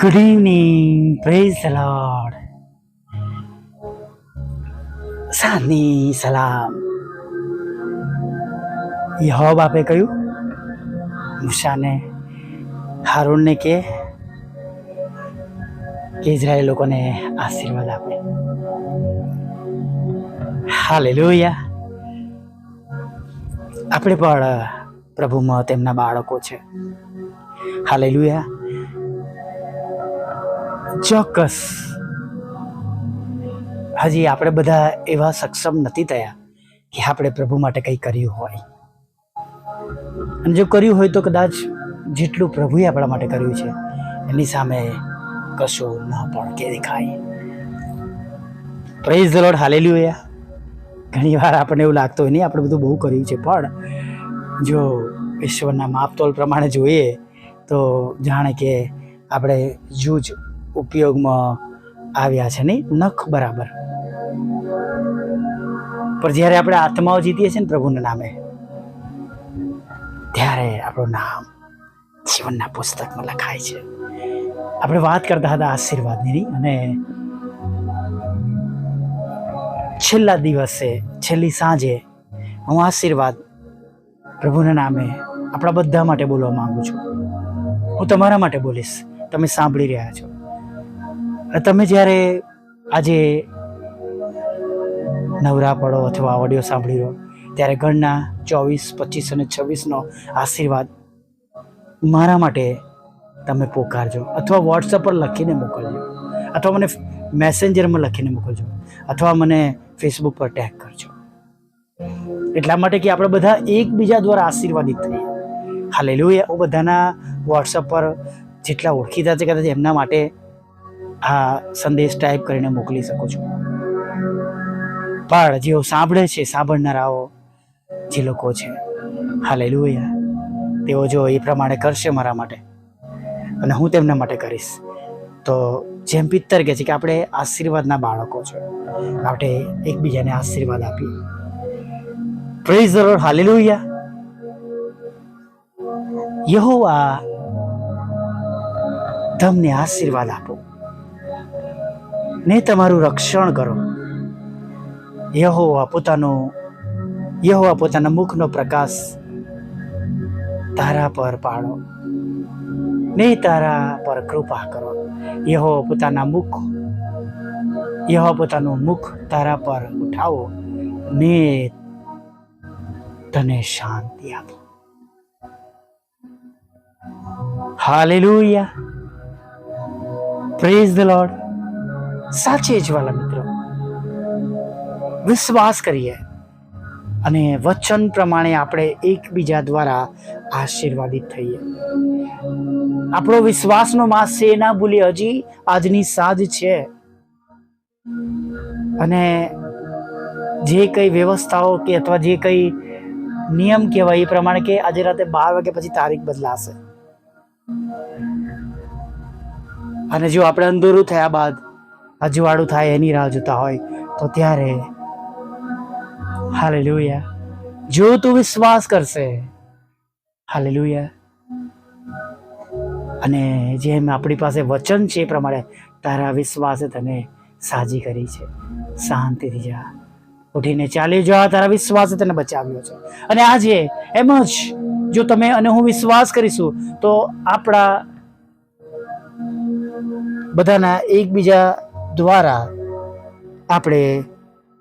Good evening praise lord સાની સલામ યહોબ આપે કહ્યું મૂસાને હારૂનને કે ઇઝરાયલ લોકોને આશીર્વાદ આપે હાલેલુયા આપણે પણ પ્રભુમાં તેમના બાળકો છે. હાલેલુયા ચોક્કસ. હજી આપણે બધા એવા સક્ષમ નથી થયા કે આપણે પ્રભુ માટે કંઈ કર્યું હોય. અને જો કર્યું હોય તો કદાચ જેટલું પ્રભુએ આપણા માટે કર્યું છે, એની સામે કશું ન પણ કે દેખાય. પ્રેઝ ધ લોર્ડ હોય ઘણી વાર આપણને એવું લાગતું હોય, નહીં, આપણે બધું બહુ કર્યું છે. પણ જો ઈશ્વરના માપતોલ પ્રમાણે જોઈએ, તો જાણે કે આપણે જૂજ ઉપયોગમાં આવ્યા છે નહીં? નખ બરાબર. પણ જ્યારે આપણે આત્માઓ જીતીએ છીએ ને પ્રભુના નામે, ત્યારે આપણું નામ જીવનના પુસ્તકમાં લખાય છે. આપણે વાત કરતા હતા આશીર્વાદની અને છેલ્લા દિવસે, છેલ્લી સાંજે હું આશીર્વાદ પ્રભુના નામે આપણા બધા માટે બોલવા માંગુ છું. હું તમારા માટે બોલીશ. તમે સાંભળી રહ્યા છો. તમે જ્યારે આજે નવરા પડો અથવા ઓડિયો સાંભળી રહ્યો, ત્યારે ગણના ચોવીસ, પચીસ અને છવ્વીસનો આશીર્વાદ મારા માટે તમે પોકારજો અથવા વોટ્સઅપ પર લખીને મોકલજો અથવા મને મેસેન્જરમાં લખીને મોકલજો અથવા મને ફેસબુક પર ટેગ કરજો. એટલા માટે કે આપણે બધા એકબીજા દ્વારા આશીર્વાદિત થઈએ. હાલેલુયા હું બધાના વોટ્સઅપ પર જેટલા ઓળખીતા છે કદાચ એમના માટે આ સંદેશ ટાઈપ કરીને મોકલી શકો છો. પણ જેઓ સાંભળે છે, સાંભળનારાઓ જે લોકો છે, હાલેલુયા. તેઓ જો એ પ્રમાણે કરશે મારા માટે અને હું તેમના માટે કરીશ. તો જેમ પિત્તર કહે છે કે આપણે આશીર્વાદના બાળકો છે. આપણે એકબીજાને આશીર્વાદ આપીએ. પ્રેઝ ધ હાલે હાલેલુયા. યહોવા, તમને આશીર્વાદ આપો. ને તમારું રક્ષણ કરો. યહોવા પોતાનો, યહોવા પોતાના મુખનો પ્રકાશ તારા પર પાડો. ને તારા પર કૃપા કરો. યહો પોતાના મુખ યહો પોતાનું મુખ તારા પર ઉઠાવો ને તને શાંતિ આપો. હાલેલુયા. પ્રેઝ ધ લોર્ડ સાચે જ મિત્રો. વિશ્વાસ કરીએ અને વચન પ્રમાણે આપણે એકબીજા દ્વારા આશીર્વાદિત થઈએ. આપણો વિશ્વાસનો માસ છે ના ભૂલી હજી આજની સાજ છે. અને જે કઈ વ્યવસ્થાઓ કે અથવા જે કઈ નિયમ કહેવાય, એ પ્રમાણે કે આજે રાતે બાર વાગે પછી તારીખ બદલાશે. અને જો આપણે અંધોરું થયા બાદ અજવાળું થાય એની રાહ જોતા હોય તો ત્યારે હાલે હાલેલુયા. જો તું વિશ્વાસ કરશે હાલે હાલેલુયા. અને જેમ આપણી પાસે વચન છે એ પ્રમાણે તારા વિશ્વાસે તને સાજી કરી છે. શાંતિથી જા. ઉઠીને ચાલી, જા તારા વિશ્વાસે તને બચાવ્યો છે. અને આજે એમ જ જો તમે અને હું વિશ્વાસ કરીશું, તો આપણા બધાના એકબીજા દ્વારા આપણે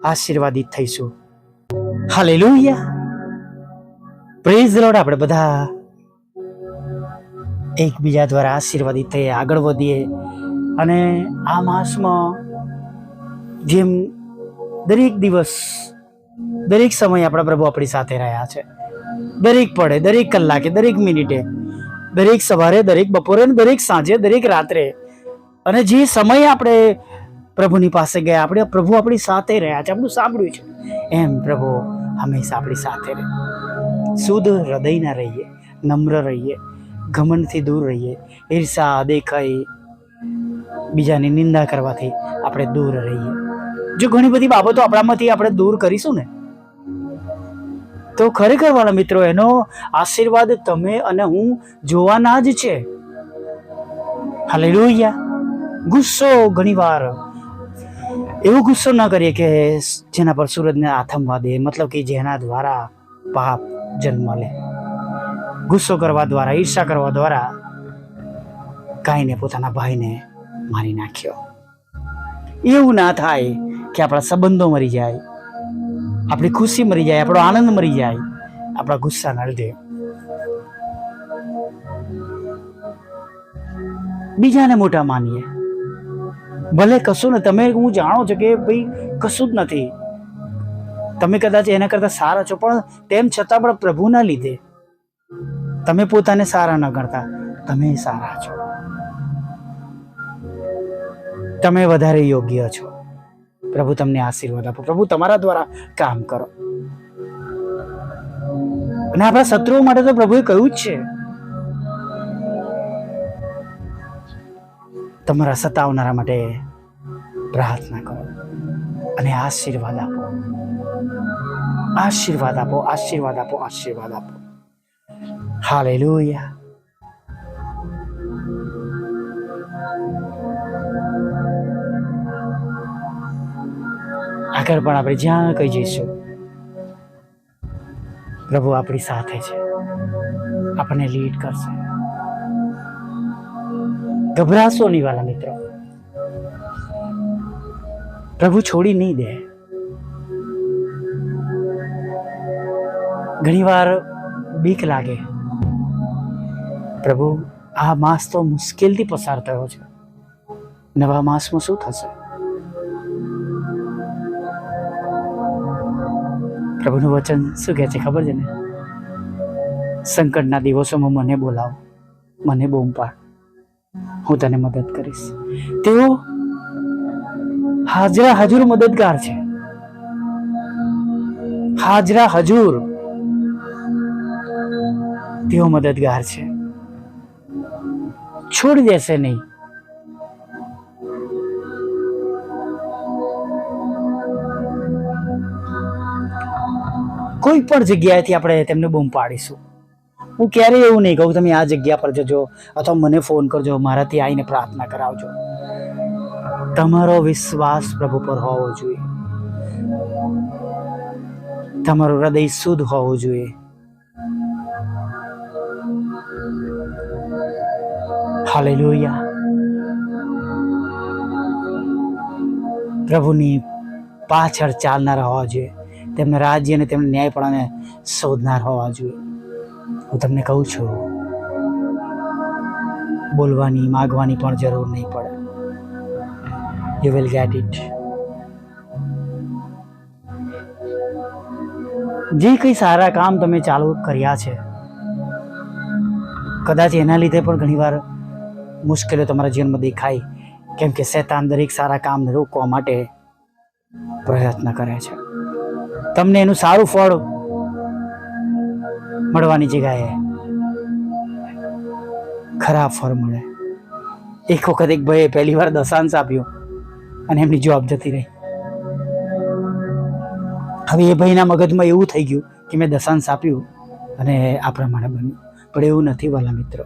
આશીર્વાદિત થઈશું. હાલેલુયા. પ્રેઝ લોડ આપણે બધા એકબીજા દ્વારા આશીર્વાદિત થઈએ, આગળ વધીએ. અને આ માસમાં જેમ દરેક દિવસ, દરેક સમય આપણા પ્રભુ આપણી સાથે રહ્યા છે. દરેક પડે, દરેક કલાકે, દરેક મિનિટે, દરેક સવારે, દરેક બપોરે દરેક સાંજે, દરેક રાત્રે. અને જે સમય આપણે પ્રભુની પાસે ગયા. આપણે પ્રભુ આપણી સાથે રહ્યા છે. આપણું સાંભળ્યું છે. એમ પ્રભુ હંમેશા આપણી સાથે રહે. શુદ્ધ હૃદયના રહીએ, નમ્ર રહીએ, ઘમંડથી દૂર રહીએ, ઈર્ષા દેખાઈ બીજાની નિંદા કરવાથી આપણે દૂર રહીએ. જો ઘણી બધી બાબતો આપણામાંથી આપણે દૂર કરીશું ને, તો ખરેખર વાળા મિત્રો, એનો આશીર્વાદ તમે અને હું જોવાના જ છે. હાલે ગુસ્સો ઘણીવાર એવો ગુસ્સો ન કરીએ કે જેના પર સૂરજને આથમવા દે, મતલબ કે જેના દ્વારા પાપ જન્મ લે. ગુસ્સો કરવા દ્વારા, ઈર્ષા કરવા દ્વારા ગાયને, પોતાના ભાઈને મારી નાખ્યો. એવું ના થાય કે આપણા સંબંધો મરી જાય, આપણી ખુશી મરી જાય, આપણો આનંદ મરી જાય, આપણા ગુસ્સાના લીધે. બીજાને મોટા માનીએ. ભલે કશું ને, તમે હું જાણો છો કે ભાઈ કશું જ નથી. તમે કદાચ એના કરતા સારા છો, પણ તેમ છતાં પણ પ્રભુના લીધે તમે પોતાને સારા ન ગણતા, તમે સારા છો. તમે વધારે યોગ્ય છો. પ્રભુ તમને આશીર્વાદ આપો. પ્રભુ તમારા દ્વારા કામ કરો. અને આપણા શત્રુઓ માટે તો પ્રભુએ કહ્યું જ છે. તમારા સતાવનારા માટે પ્રાર્થના કરો અને આશીર્વાદ આપો. આશીર્વાદ આપો આશીર્વાદ આપો આશીર્વાદ આપો. હાલેલુયા. આગળ પણ આપણે જ્યાં કઈ જઈશું, પ્રભુ આપણી સાથે છે. આપણને લીડ કરશે. ગભરાશો નહીં વાલા મિત્રો. પ્રભુ છોડી નહીં દે. ઘણીવાર બીક લાગે. પ્રભુ, આ માસ તો મુશ્કેલથી પસાર થયો છે. નવા માસમાં શું થશે? પ્રભુનું વચન શું કહે છે ખબર છે ને? સંકટના દિવસોમાં મને બોલાવો. મને બોમ પાડ. હું તને મદદ કરીશ. તેઓ હાજરા હજુર મદદગાર છે. હાજરા હજુર તેઓ મદદગાર છે. છોડી દેશે નહીં. કોઈ પણ જગ્યાએથી આપણે તેમને બૂમ પાડીશું. હું ક્યારેય એવું નહીં કહું, તમે આ જગ્યા પર જજો અથવા મને ફોન કરજો, મારાથી આવીને પ્રાર્થના કરાવજો. તમારો વિશ્વાસ પ્રભુ પર હોવો જોઈએ. તમારું હૃદય શુદ્ધ હોવું જોઈએ. હાલેલુયા. પ્રભુની પાછળ ચાલનાર હોવા જોઈએ. તેમના રાજ્ય અને તેમના ન્યાયપણાને શોધનાર હોવા જોઈએ. હું તમને કહું છું, બોલવાની, માગવાની પણ જરૂર નહીં પડે. યુ વિલ ગેટ ઇટ જે કંઈ સારા કામ તમે ચાલુ કર્યા છે, કદાચ એના લીધે પણ ઘણીવાર મુશ્કેલીઓ તમારા જીવનમાં દેખાય, કેમ કે શેતાન દરેક સારા કામને રોકવા માટે પ્રયત્ન કરે છે. તમને એનું સારું ફળ મળવાની જગ્યાએ ખરાબ ફળ મળે. એક વખત એક ભાઈએ પહેલી વાર દશાંશ આપ્યો અને એમની જોબ જતી રહી. હવે એ ભાઈના મગજમાં એવું થઈ ગયું કે મેં દશાંશ આપ્યું અને આ પ્રમાણે બન્યું. પણ એવું નથી વાલા મિત્રો.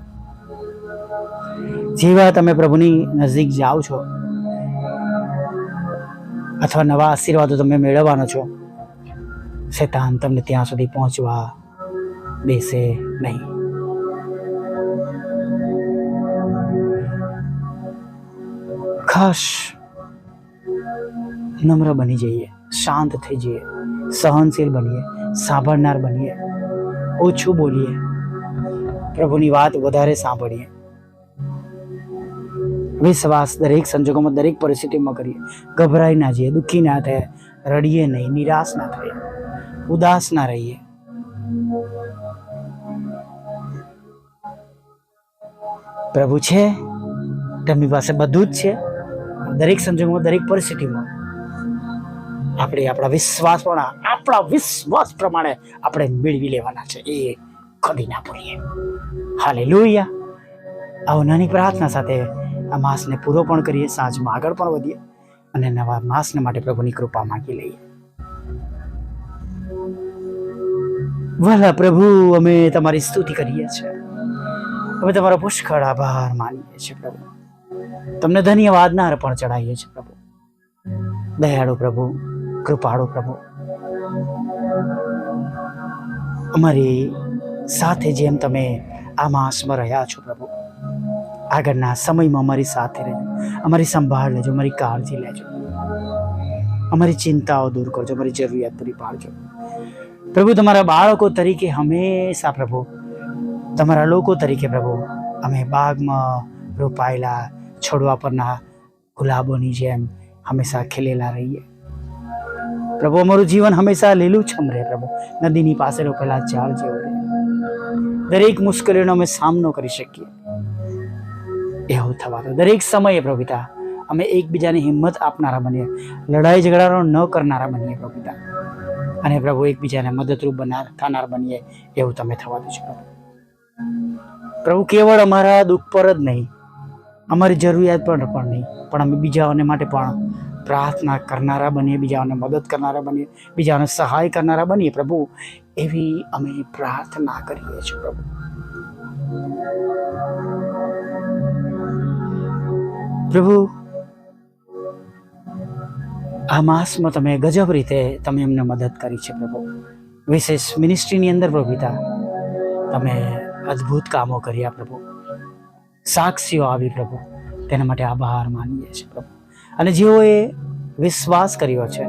જેવા તમે પ્રભુની નજીક જાઓ છો અથવા નવા આશીર્વાદો તમે મેળવવાનો છો, શેતાન તમને ત્યાં સુધી પહોંચવા દેશે નહીં ખાસ નમ્ર બની જઈએ શાંત થઈ જઈએ સહનશીલ બનીએ સાંભળનાર બનીએ ઓછું બોલીએ પ્રભુની વાત વધારે સાંભળીએ વિશ્વાસ દરેક સંજોગોમાં દરેક પરિસ્થિતિમાં કરીએ ગભરાઈ ના જઈએ દુઃખી ના થાય રડીએ નહીં નિરાશ ના થઈએ ઉદાસ ના રહીએ પ્રભુ છે, તેમની પાસે બધું જ છે. દરેક સંજોગોમાં, દરેક પરિસ્થિતિમાં આપણે આપણા વિશ્વાસ પણ આપણા વિશ્વાસ પ્રમાણે આપણે મેળવી લેવાના છે. એ કદી ના ભૂલીએ. હાલે લોહિયા આવો નાની પ્રાર્થના સાથે આ માસને પૂરો પણ કરીએ, સાંજમાં આગળ પણ વધીએ અને નવા માસને માટે પ્રભુની કૃપા માંગી લઈએ. વહાલા પ્રભુ, અમે તમારી સ્તુતિ કરીએ છીએ. અમે તમારો પુષ્કળ આભાર માનીએ છીએ, પ્રભુ. તમને ધન્યવાદના અર્પણ ચડાવીએ છીએ, પ્રભુ. દયાળુ પ્રભુ, કૃપાળુ પ્રભુ. અમારી સાથે જેમ તમે આ માસમાં રહ્યા છો, પ્રભુ, આગળના સમયમાં અમારી સાથે રહેજો. અમારી સંભાળ લેજો, અમારી કાળજી લેજો. અમારી ચિંતાઓ દૂર કરજો, અમારી જરૂરિયાત પૂરી પાડજો. પ્રભુ, તમારા બાળકો તરીકે હંમેશા, પ્રભુ તમારા લોકો તરીકે પ્રભુ, અમે બાગમાં રોપાયેલા છોડવા પરના ગુલાબોની જેમ હંમેશા ખીલેલા રહીએ. પ્રભુ, અમારું જીવન હંમેશા લીલુંછમ રહે પ્રભુ. નદીની પાસે રોપેલા ઝાડ જેવો રહે. દરેક મુશ્કેલીઓનો અમે સામનો કરી શકીએ. એવું થવા દો દરેક સમયે પ્રભુતા અમે એકબીજાને હિંમત આપનારા બનીએ. લડાઈ ઝઘડાનો ન કરનારા બનીએ પ્રભુતા અને પ્રભુ એકબીજાને મદદરૂપ બના, થનાર બનીએ એવું તમે થવા દેજો પ્રભુ. પ્રભુ કેવળ અમારા દુઃખ પર જ નહીં, અમારી જરૂરિયાત પર પણ નહીં, પણ અમે બીજાઓને માટે પણ પ્રાર્થના કરનારા બનીએ, બીજાઓને મદદ કરનારા બનીએ, બીજાઓને સહાય કરનારા બનીએ. પ્રભુ, એવી અમે પ્રાર્થના કરીએ છીએ, પ્રભુ. પ્રભુ, આ માસમાં તમે ગજબ રીતે તમે અમને મદદ કરી છે, પ્રભુ. વિશેષ મિનિસ્ટ્રીની અંદર પ્રભુ પિતા, તમે અદ્ભુત કામો કર્યા પ્રભુ. સાક્ષીઓ આવી પ્રભુ. તેના માટે આભાર માનીએ છીએ પ્રભુ. અને જેઓએ વિશ્વાસ કર્યો છે,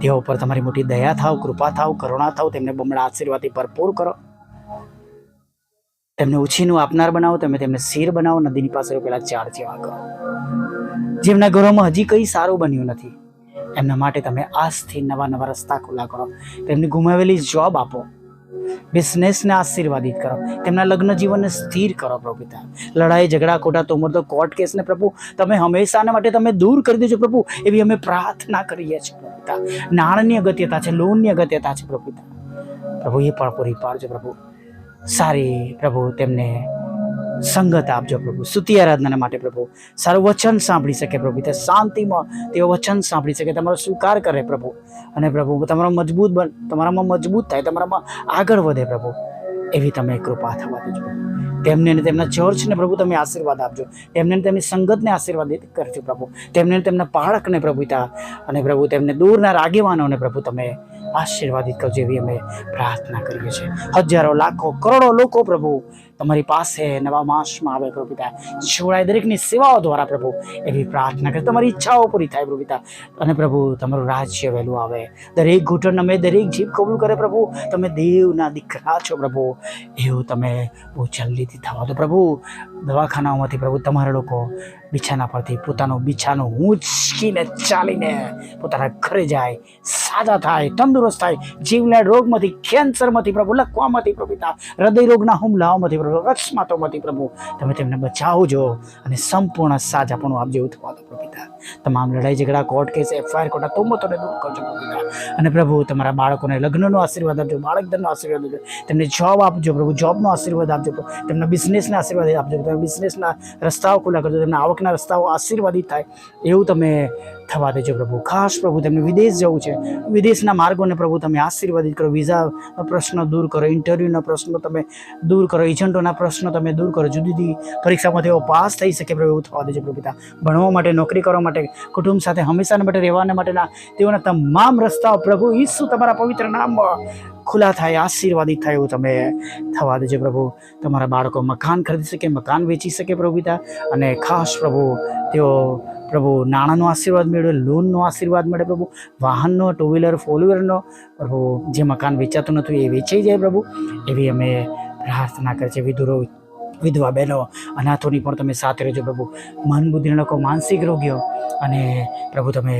તેઓ પર તમારી મોટી દયા થાવ, કૃપા થાવ, કરુણા થાવ, તેમને બમણા આશીર્વાદથી ભરપૂર કરો. તેમને ઉછીનું આપનાર બનાવો, તમે તેમને શીર બનાવો, નદીની પાસે પેલા ચાર જેવા કરો. જેમના ઘરોમાં હજી કંઈ સારું બન્યું નથી, એમના માટે તમે આજથી નવા નવા રસ્તા ખુલ્લા કરો. તેમની ગુમાવેલી જોબ આપો. બિઝનેસને આશીર્વાદિત કરો. તેમના લગ્ન જીવનને સ્થિર કરો પ્રભુ પિતા લડાઈ, ઝઘડા, ખોટા તોમર તો કોર્ટ કેસને પ્રભુ, તમે હંમેશાના માટે તમે દૂર કરી દેજો પ્રભુ, એવી અમે પ્રાર્થના કરીએ છીએ પ્રભુ પિતા નાણાંની અગત્યતા છે, લોનની અગત્યતા છે પ્રભુ પિતા પ્રભુ, એ પણ પૂરી પાડજો પ્રભુ. સારી પ્રભુ, તેમને સંગત આપજો પ્રભુ. સ્તુતિ આરાધના માટે પ્રભુ. સારું વચન સાંભળી શકે પ્રભુ. તે શાંતિમાં તેઓ વચન સાંભળી શકે. તમારો સ્વીકાર કરે પ્રભુ. અને પ્રભુ, તમારો મજબૂત બન, તમારામાં મજબૂત થાય, તમારામાં આગળ વધે પ્રભુ. એવી તમે કૃપા થવા દેજો તેમને ને તેમના ચર્ચને પ્રભુ તમે આશીર્વાદ આપજો. તેમને તેમની સંગતને આશીર્વાદિત કરજો પ્રભુ. તેમને તેમના બાળકને પ્રભુતા અને પ્રભુ, તેમને દૂરના રાગેવાનોને પ્રભુ તમે આશીર્વાદિત કરજો એવી અમે પ્રાર્થના કરીએ છીએ. હજારો, લાખો, કરોડો લોકો પ્રભુ તમારી પાસે નવા માસમાં આવે પ્રભુ પિતા. શિવરાય દરેકની સેવાઓ દ્વારા પ્રભુ. એવી પ્રાર્થના કરે, તમારી ઈચ્છાઓ પૂરી થાય પ્રભુ પિતા. અને પ્રભુ, તમારું રાજ્ય વહેલું આવે. દરેક ઘૂંટણ અમે દરેક જીભ કબૂલ કરે પ્રભુ. તમે દેવના દીકરા છો પ્રભુ. એવું તમે બહુ જલ્દીથી થવા દો પ્રભુ. દવાખાનાઓમાંથી પ્રભુ, તમારા લોકો બિછાના પરથી પોતાનું બિછાનું ઊંચકીને ચાલીને પોતાના ઘરે જાય. સાજા થાય, તંદુરસ્ત થાય. જીવલેણ રોગમાંથી, કેન્સરમાંથી પ્રભુ, લખવામાંથી પ્રભુતા હૃદય રોગના હુમલાઓમાંથી પ્રભુ મતી પ્રભુ. તમે તેમને બચાવજો અને સંપૂર્ણ સાજાપણું આપજો એવું થવા દો પિતા તમામ લડાઈ ઝઘડા કોર્ટ કેસ એફઆઈઆર કોટા તોમતોને દૂર કરજો પિતા અને પ્રભુ, તમારા બાળકોને લગ્નનો આશીર્વાદ આપજો, બાળકધનનો આશીર્વાદ આપજો. તેમને જોબ આપજો પ્રભુ જોબનો આશીર્વાદ આપજો તેમના બિઝનેસના આશીર્વાદ આપજો તેમના બિઝનેસના રસ્તાઓ ખુલ્લા કરજો. તેમના આવકના રસ્તાઓ આશીર્વાદિત થાય. એવું તમે થવા દેજો પ્રભુ. ખાસ પ્રભુ, તેમને વિદેશ જવું છે. વિદેશના માર્ગોને પ્રભુ તમે આશીર્વાદિત કરો. વિઝાનો પ્રશ્ન દૂર કરો. ઇન્ટરવ્યૂના પ્રશ્નો તમે દૂર કરો. એજન્ટોના પ્રશ્નો તમે દૂર કરો. જુદી જુદી પરીક્ષામાં તેઓ પાસ થઈ શકે પ્રભુ એવું થવા દેજો પ્રભુતા ભણવા માટે, નોકરી કરવા માટે, કુટુંબ સાથે હંમેશાના માટે, રહેવાના માટેના તેઓના તમામ રસ્તાઓ પ્રભુ ઈસુ તમારા પવિત્ર નામમાં ખુલ્લા થાય, આશીર્વાદિત થાય એવું તમે થવા દેજો પ્રભુ. તમારા બાળકો મકાન ખરીદી શકે, મકાન વેચી શકે પ્રભુતા અને ખાસ પ્રભુ, તેઓ પ્રભુ, નાણાંનો આશીર્વાદ મેળવે, લોનનો આશીર્વાદ મળે પ્રભુ, વાહનનો ટુ વ્હીલર ફોર વ્હીલરનો પ્રભુ, જે મકાન વેચાતું નથી એ વેચાઈ જાય પ્રભુ. એવી અમે પ્રાર્થના કરીએ છીએ, વિધુરો, વિધવા બહેનો, અનાથોની પણ તમે સાથે રહેજો પ્રભુ. મન બુદ્ધિના લોકો, માનસિક રોગીઓ અને પ્રભુ તમે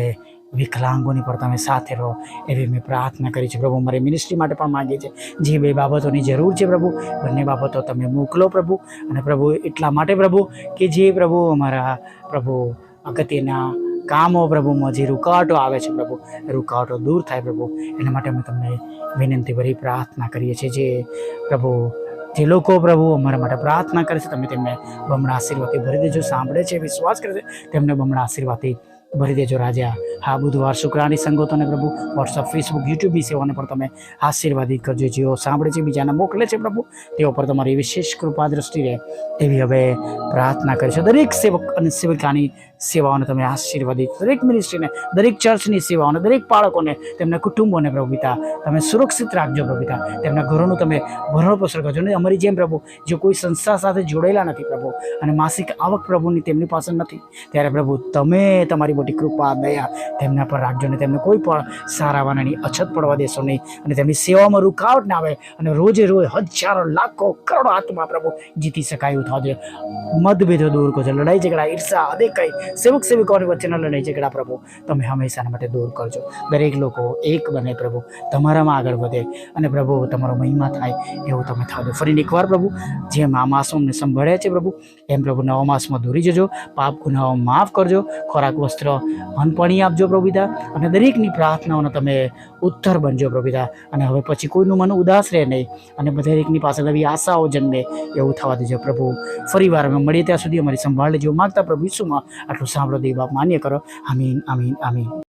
વિકલાંગોની પણ તમે સાથે રહો એવી મેં પ્રાર્થના કરી છે પ્રભુ મારી મિનિસ્ટ્રી માટે પણ માગીએ છીએ. જે બે બાબતોની જરૂર છે પ્રભુ, બંને બાબતો તમે મોકલો પ્રભુ. અને પ્રભુ, એટલા માટે પ્રભુ કે જે પ્રભુ અમારા પ્રભુ અગત્યના કામો પ્રભુમાં જે રૂકાવટો આવે છે પ્રભુ, રૂકાવટો દૂર થાય પ્રભુ. એના માટે અમે તમને વિનંતી ભરી પ્રાર્થના કરીએ છીએ જે પ્રભુ, જે લોકો પ્રભુ અમારા માટે પ્રાર્થના કરે છે, તમે તેમને બમણા આશીર્વાદથી ભરી દેજો, સાંભળે છે, વિશ્વાસ કરે છે. તેમને બમણા આશીર્વાદથી ભરી દેજો રાજા. હા, બુધવાર શુક્રાની સંગતોને પ્રભુ વોટ્સઅપ ફેસબુક યુટ્યુબ સેવાને પણ તમે આશીર્વાદિત કરજો. જેઓ સાંભળે છે, બીજાને મોકલે છે પ્રભુ, તેઓ પર તમારી વિશેષ કૃપા દ્રષ્ટિ રહે. તેવી હવે પ્રાર્થના કરીશું. દરેક સેવક અને સેવિકાની સેવાઓને તમે આશીર્વાદિત દરેક મિનિસ્ટ્રીને દરેક ચર્ચની સેવાઓને, દરેક બાળકોને, તેમના કુટુંબોને પ્રભુ પિતા, તમે સુરક્ષિત રાખજો પ્રભુ પિતા. તેમના ઘરોનું તમે ભરણ પોષણ કરજો. ને અમારી જેમ પ્રભુ, જો કોઈ સંસ્થા સાથે જોડાયેલા નથી પ્રભુ, અને માસિક આવક પ્રભુની તેમની પાસે નથી, ત્યારે પ્રભુ તમે તમારી મોટી કૃપા, દયા તેમના પર રાખજો ને તેમને કોઈ પણ સારા વાનાની અછત પડવા દેશો નહીં. અને તેમની સેવામાં રૂકાવટ ના આવે અને રોજે રોજ હજારો, લાખો, કરોડો આત્મા પ્રભુ જીતી શકાય એવું થવા દે મતભેદો દૂર કરજો. લડાઈ ઝઘડા, ઈર્ષા અદે કઈ સેવક સેવિકાઓની વચ્ચેના લડાઈ ઝઘડા, પ્રભુ. તમે હંમેશાના માટે દૂર કરજો. દરેક લોકો એક બને, પ્રભુ. તમારામાં આગળ વધે અને પ્રભુ, તમારો મહિમા થાય એવું તમે દો. ફરીને એકવાર, પ્રભુ, જેમ આ માસોમને સંભાળ્યા છે, પ્રભુ, એમ પ્રભુ નવા માસમાં દૂરી જજો. પાપ ગુનાઓ માફ કરજો. ખોરાક, વસ્ત્ર અનપણી આપજો પ્રભુતા અને દરેકની પ્રાર્થનાઓનો તમે ઉત્તર બનજો પ્રભુતા અને હવે પછી કોઈનું મન ઉદાસ રહે નહીં અને દરેકની પાસે નવી આશાઓ જન્મે એવું થવા દેજો, પ્રભુ. ફરી વાર અમે મળીએ ત્યાં સુધી અમારી સંભાળ લેજો. માગતા પ્રભુ ઈસુમાં આટલું સાંભળો દેવ બાપ માન્ય કરો આમીન આમીન આમીન